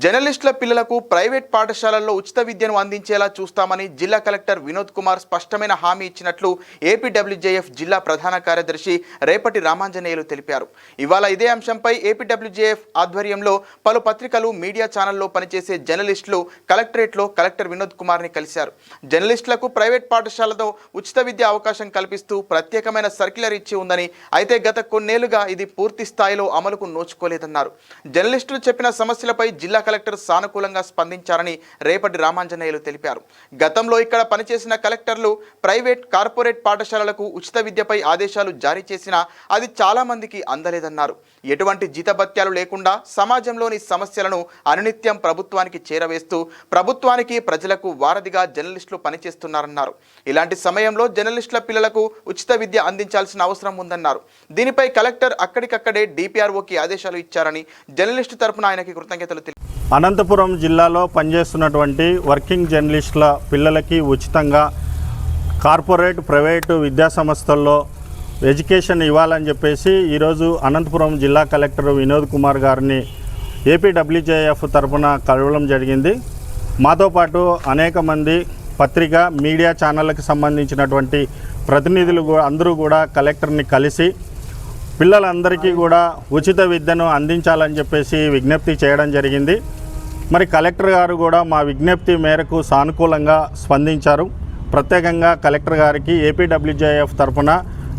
జర్నలిస్టుల పిల్లలకు ప్రైవేట్ పాఠశాలల్లో ఉచిత విద్యను అందించేలా చూస్తామని జిల్లా కలెక్టర్ వినోద్ కుమార్ స్పష్టమైన హామీ ఇచ్చినట్లు ఏపీడబ్ల్యూజేఎఫ్ జిల్లా ప్రధాన కార్యదర్శి రేపటి రామాంజనేయులు తెలిపారు. ఇవాళ ఇదే అంశంపై ఏపీడబ్ల్యూజేఎఫ్ ఆధ్వర్యంలో పలు పత్రికలు మీడియా ఛానల్లో పనిచేసే జర్నలిస్టులు కలెక్టరేట్లో కలెక్టర్ వినోద్ కుమార్ని కలిశారు. జర్నలిస్టులకు ప్రైవేట్ పాఠశాలతో ఉచిత విద్య అవకాశం కల్పిస్తూ ప్రత్యేకమైన సర్క్యులర్ ఇచ్చి ఉందని అయితే గత కొన్నేళ్ళుగా ఇది పూర్తి స్థాయిలో అమలుకు నోచుకోలేదన్నారు. జర్నలిస్టులు చెప్పిన సమస్యలపై జిల్లా కలెక్టర్ సానుకూలంగా స్పందించారని రేపటి రామాంజనేయులు తెలిపారు. గతంలో ఇక్కడ పనిచేసిన కలెక్టర్లు ప్రైవేట్ కార్పొరేట్ పాఠశాలలకు ఉచిత విద్యపై ఆదేశాలు జారీ చేసినా అది చాలా మందికి అందలేదన్నారు. ఎటువంటి జీతభత్యాలు లేకుండా సమాజంలోని సమస్యలను అనునిత్యం ప్రభుత్వానికి చేరవేస్తూ ప్రభుత్వానికి ప్రజలకు వారధిగా జర్నలిస్టులు పనిచేస్తున్నారన్నారు. ఇలాంటి సమయంలో జర్నలిస్టుల పిల్లలకు ఉచిత విద్య అందించాల్సిన అవసరం ఉందన్నారు. దీనిపై కలెక్టర్ అక్కడికక్కడే డిపిఆర్ఓకి ఆదేశాలు ఇచ్చారని జర్నలిస్టు తరపున ఆయనకి కృతజ్ఞతలు తెలిపారు. అనంతపురం జిల్లాలో పనిచేస్తున్నటువంటి వర్కింగ్ జర్నలిస్టుల పిల్లలకి ఉచితంగా కార్పొరేట్ ప్రైవేటు విద్యాసంస్థల్లో ఎడ్యుకేషన్ ఇవ్వాలని చెప్పేసి ఈరోజు అనంతపురం జిల్లా కలెక్టర్ వినోద్ కుమార్ గారిని ఏపీడబ్ల్యూజేఎఫ్ తరఫున కలవడం జరిగింది. మాతో పాటు అనేక మంది పత్రిక మీడియా ఛానళ్ళకి సంబంధించినటువంటి ప్రతినిధులు కూడా అందరూ కూడా కలెక్టర్ని కలిసి పిల్లలందరికీ కూడా ఉచిత విద్యను అందించాలని చెప్పేసి విజ్ఞప్తి చేయడం జరిగింది. మరి కలెక్టర్ గారు కూడా మా విజ్ఞప్తి మేరకు సానుకూలంగా స్పందించారు. ప్రత్యేకంగా కలెక్టర్ గారికి ఏపీడబ్ల్యూజేఎఫ్ తరఫున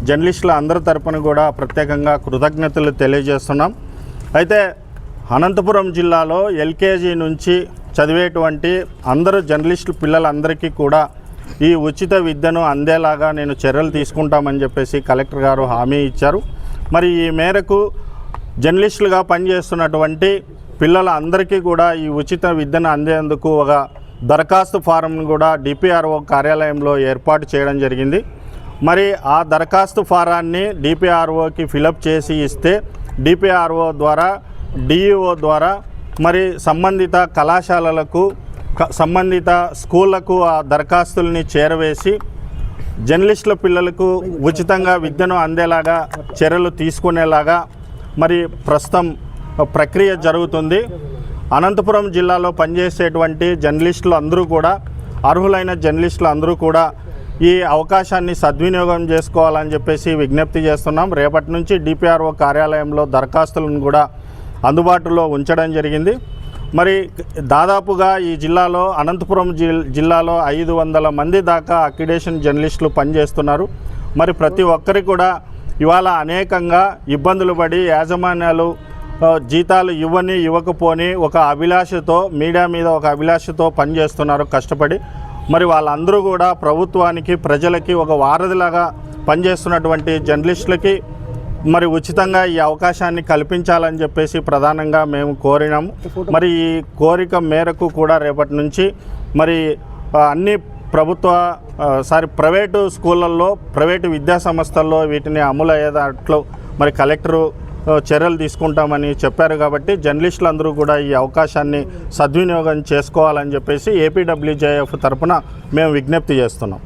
జర్నలిస్టుల అందరి తరఫున కూడా ప్రత్యేకంగా కృతజ్ఞతలు తెలియజేస్తున్నాం. అయితే అనంతపురం జిల్లాలో ఎల్కేజీ నుంచి చదివేటువంటి అందరు జర్నలిస్టు పిల్లలందరికీ కూడా ఈ ఉచిత విద్యను అందేలాగా నేను చర్యలు తీసుకుంటామని చెప్పేసి కలెక్టర్ గారు హామీ ఇచ్చారు. మరి ఈ మేరకు జర్నలిస్టులుగా పనిచేస్తున్నటువంటి పిల్లల అందరికీ కూడా ఈ ఉచిత విద్యను అందేందుకు ఒక దరఖాస్తు ఫారంను కూడా డిపిఆర్ఓ కార్యాలయంలో ఏర్పాటు చేయడం జరిగింది. మరి ఆ దరఖాస్తు ఫారాన్ని డిపిఆర్ఓకి ఫిలప్ చేసి ఇస్తే డిపిఆర్ఓ ద్వారా డిఈఓ ద్వారా మరి సంబంధిత కళాశాలలకు సంబంధిత స్కూళ్ళకు ఆ దరఖాస్తుల్ని చేరవేసి జర్నలిస్టుల పిల్లలకు ఉచితంగా విద్యను అందేలాగా చర్యలు తీసుకునేలాగా మరి ప్రస్తుతం ప్రక్రియ జరుగుతుంది. అనంతపురం జిల్లాలో పనిచేసేటువంటి జర్నలిస్టులు అందరూ కూడా అర్హులైన జర్నలిస్టులు అందరూ కూడా ఈ అవకాశాన్ని సద్వినియోగం చేసుకోవాలని చెప్పేసి విజ్ఞప్తి చేస్తున్నాం. రేపటి నుంచి డిపిఆర్ఓ కార్యాలయంలో దరఖాస్తులను కూడా అందుబాటులో ఉంచడం జరిగింది. మరి దాదాపుగా ఈ జిల్లాలో అనంతపురం జిల్- జిల్లాలో ఐదు వందల మంది దాకా అక్రిడేషన్ జర్నలిస్టులు పనిచేస్తున్నారు. మరి ప్రతి ఒక్కరి కూడా ఇవాళ అనేకంగా ఇబ్బందులు పడి యాజమాన్యాలు జీతాలు ఇవ్వని ఇవ్వకపోని ఒక అభిలాషతో మీడియా మీద ఒక అభిలాషతో పనిచేస్తున్నారు కష్టపడి. మరి వాళ్ళందరూ కూడా ప్రభుత్వానికి ప్రజలకి ఒక వారధిలాగా పనిచేస్తున్నటువంటి జర్నలిస్టులకి మరి ఉచితంగా ఈ అవకాశాన్ని కల్పించాలని చెప్పేసి ప్రధానంగా మేము కోరినాము. మరి ఈ కోరిక మేరకు కూడా రేపటి నుంచి మరి అన్ని ప్రభుత్వ సారీ ప్రైవేటు స్కూళ్ళల్లో ప్రైవేటు విద్యా సంస్థల్లో వీటిని అమలు అయ్యేటట్లు మరి కలెక్టరు చర్యలు తీసుకుంటామని చెప్పారు కాబట్టి జర్నలిస్టులు అందరూ కూడా ఈ అవకాశాన్ని సద్వినియోగం చేసుకోవాలని చెప్పేసి ఏపీడబ్ల్యూజేఎఫ్ తరపున మేము విజ్ఞప్తి చేస్తున్నాం.